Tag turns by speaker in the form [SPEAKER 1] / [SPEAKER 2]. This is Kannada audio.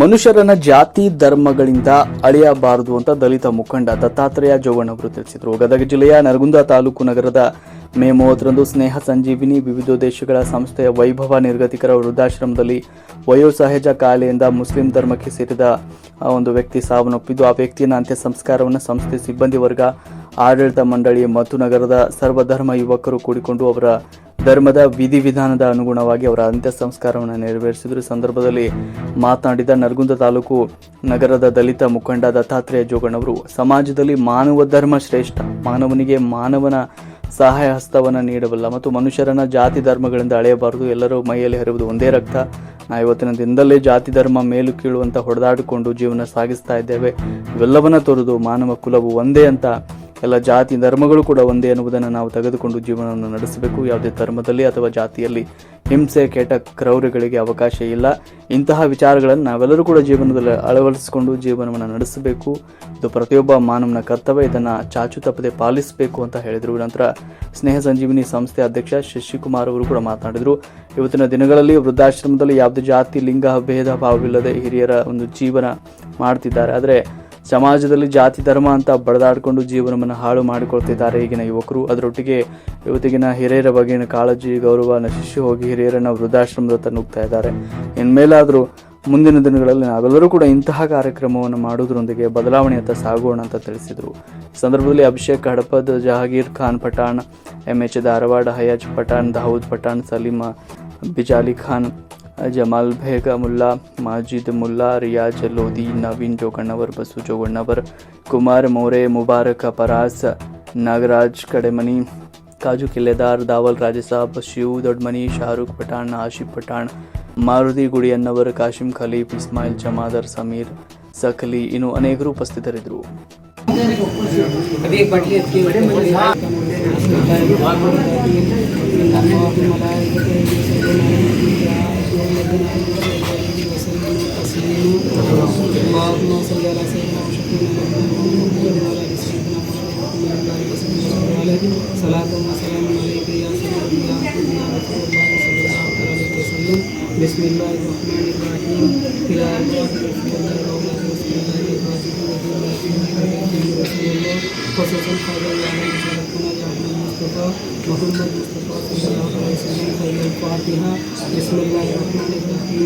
[SPEAKER 1] ಮನುಷ್ಯರನ್ನ ಜಾತಿ, ಧರ್ಮಗಳಿಂದ ಅಳೆಯಬಾರದು ಅಂತ ದಲಿತ ಮುಖಂಡ ದತ್ತಾತ್ರೇಯ ಜೋಗಣ್ಣ ಅವರು ತಿಳಿಸಿದರು. ಗದಗ ಜಿಲ್ಲೆಯ ನರಗುಂದ ತಾಲೂಕು ನಗರದ ಮೇ ಮೂವತ್ತರಂದು ಸ್ನೇಹ ಸಂಜೀವಿನಿ ವಿವಿಧ ದೇಶಗಳ ಸಂಸ್ಥೆಯ ವೈಭವ ನಿರ್ಗತಿಕರ ವೃದ್ಧಾಶ್ರಮದಲ್ಲಿ ವಯೋಸಹಜ ಕಾಯಿಲೆಯಿಂದ ಮುಸ್ಲಿಂ ಧರ್ಮಕ್ಕೆ ಸೇರಿದ ಒಂದು ವ್ಯಕ್ತಿ ಸಾವನ್ನಪ್ಪಿದ್ದು. ಆ ವ್ಯಕ್ತಿಯ ಅಂತ್ಯ ಸಂಸ್ಕಾರವನ್ನು ಸಂಸ್ಥೆ ಸಿಬ್ಬಂದಿ ವರ್ಗ, ಆಡಳಿತ ಮಂಡಳಿ ಮತ್ತು ನಗರದ ಸರ್ವಧರ್ಮ ಯುವಕರು ಕೂಡಿಕೊಂಡು ಅವರ ಧರ್ಮದ ವಿಧಿವಿಧಾನದ ಅನುಗುಣವಾಗಿ ಅವರ ಅಂತ್ಯ ಸಂಸ್ಕಾರವನ್ನು ನೆರವೇರಿಸಿದ್ರು ಸಂದರ್ಭದಲ್ಲಿ ಮಾತನಾಡಿದ ನರಗುಂದ ತಾಲೂಕು ನಗರದ ದಲಿತ ಮುಖಂಡ ದತ್ತಾತ್ರೇಯ ಜೋಗಣ್ಣವರು ಸಮಾಜದಲ್ಲಿ ಮಾನವ ಧರ್ಮ ಶ್ರೇಷ್ಠ. ಮಾನವನಿಗೆ ಮಾನವನ ಸಹಾಯ ಹಸ್ತವನ್ನು ನೀಡಬಲ್ಲ ಮತ್ತು ಮನುಷ್ಯರನ್ನ ಜಾತಿ ಧರ್ಮಗಳಿಂದ ಅಳೆಯಬಾರದು. ಎಲ್ಲರೂ ಮೈಯಲ್ಲಿ ಹರಿಯುವುದು ಒಂದೇ ರಕ್ತ. ನಾ ಇವತ್ತಿನ ದಿನದಲ್ಲೇ ಜಾತಿ ಧರ್ಮ ಮೇಲು ಕೀಳು ಅಂತ ಹೊಡೆದಾಡಿಕೊಂಡು ಜೀವನ ಸಾಗಿಸ್ತಾ ಇದ್ದೇವೆ. ಇವೆಲ್ಲವನ್ನ ತೊರೆದು ಮಾನವ ಕುಲವು ಒಂದೇ ಅಂತ ಎಲ್ಲ ಜಾತಿ ಧರ್ಮಗಳು ಕೂಡ ಒಂದೇ ಎನ್ನುವುದನ್ನು ನಾವು ತೆಗೆದುಕೊಂಡು ಜೀವನವನ್ನು ನಡೆಸಬೇಕು. ಯಾವುದೇ ಧರ್ಮದಲ್ಲಿ ಅಥವಾ ಜಾತಿಯಲ್ಲಿ ಹಿಂಸೆ, ಕೆಟ್ಟ ಕ್ರೌರ್ಯಗಳಿಗೆ ಅವಕಾಶ ಇಲ್ಲ. ಇಂತಹ ವಿಚಾರಗಳನ್ನು ನಾವೆಲ್ಲರೂ ಕೂಡ ಜೀವನದಲ್ಲಿ ಅಳವಡಿಸಿಕೊಂಡು ಜೀವನವನ್ನು ನಡೆಸಬೇಕು. ಇದು ಪ್ರತಿಯೊಬ್ಬ ಮಾನವನ ಕರ್ತವ್ಯ. ಇದನ್ನು ಚಾಚು ತಪ್ಪದೆ ಪಾಲಿಸಬೇಕು ಅಂತ ಹೇಳಿದರು. ನಂತರ ಸ್ನೇಹ ಸಂಜೀವಿನಿ ಸಂಸ್ಥೆ ಅಧ್ಯಕ್ಷ ಶಶಿಕುಮಾರ್ ಅವರು ಕೂಡ ಮಾತನಾಡಿದರು. ಇವತ್ತಿನ ದಿನಗಳಲ್ಲಿ ವೃದ್ಧಾಶ್ರಮದಲ್ಲಿ ಯಾವುದೇ ಜಾತಿ, ಲಿಂಗ, ಭೇದ ಭಾವವಿಲ್ಲದೆ ಹಿರಿಯರ ಒಂದು ಜೀವನ ಮಾಡ್ತಿದ್ದಾರೆ. ಆದರೆ ಸಮಾಜದಲ್ಲಿ ಜಾತಿ, ಧರ್ಮ ಅಂತ ಬಡದಾಡಿಕೊಂಡು ಜೀವನವನ್ನು ಹಾಳು ಮಾಡಿಕೊಳ್ತಿದ್ದಾರೆ ಈಗಿನ ಯುವಕರು. ಅದರೊಟ್ಟಿಗೆ ಇವತ್ತಿಗಿನ ಹಿರಿಯರ ಬಗೆಗಿನ ಕಾಳಜಿ, ಗೌರವ ನಶಿಸಿ ಹೋಗಿ ಹಿರಿಯರನ್ನು ವೃದ್ಧಾಶ್ರಮದ ತನ್ನುಗ್ತಾ ಇದ್ದಾರೆ. ಇನ್ಮೇಲಾದರೂ ಮುಂದಿನ ದಿನಗಳಲ್ಲಿ ನಾವೆಲ್ಲರೂ ಕೂಡ ಇಂತಹ ಕಾರ್ಯಕ್ರಮವನ್ನು ಮಾಡುವುದರೊಂದಿಗೆ ಬದಲಾವಣೆಯತ್ತ ಸಾಗೋಣ ಅಂತ ತಿಳಿಸಿದರು. ಸಂದರ್ಭದಲ್ಲಿ Abhishek Hadapad, ಜಹಾಗೀರ್ Khan Pathan, M H Dharwad, Hayaz Pathan, Dawood Pathan, Salima Bijali Khan Jamal ಬೇಗ ಮುಲ್ಲಾ ಮಾಜಿದ್ ಮುಲ್ಲಾ ರಿಯಾಜ್ ಲೋದಿ ನವೀನ್ ಜೋಗಣ್ಣವರ್ ಬಸು ಜೋಗಣ್ಣವರ್ ಕುಮಾರ್ ಮೋರೆ ಮುಬಾರಕ್ ಪರಾಸ್ ನಾಗರಾಜ್ ಕಡೆಮನಿ ಕಾಜು ಕಿಲ್ಲೆದಾರ್ ದಾವಲ್ ರಾಜಸಾಬ್ ಶಿವ್ ದೊಡ್ಮನಿ ಶಾರುಖ್ ಪಠಾಣ್ ಆಶಿಫ್ ಪಠಾಣ್ ಮಾರುತಿ ಗುಡಿಯನ್ನವರ್ ಕಾಶಿಂ ಖಲೀಫ್ ಇಸ್ಮಾಯಿಲ್ ಜಮಾದರ್ ಸಮೀರ್ ಸಖಲಿ ಇನ್ನು ಅನೇಕರು ಉಪಸ್ಥಿತರಿದ್ದರು
[SPEAKER 2] صل على سيدنا وشفينا وقلنا على سيدنا محمد وعلى رسول الله عليه صلاة وسلام عليك يا سيدي يا رسول الله صلى الله عليه وسلم بسم الله الرحمن الرحيم إلى إبراهيم رسول الله وأولاد رسول الله إبراهيم رسول الله رسول الله خصوصا هذا العالم شرفنا يا أحمد مصطفى محمد مصطفى صلى الله عليه وسلم خير الفاتحة بسم الله الرحمن الرحيم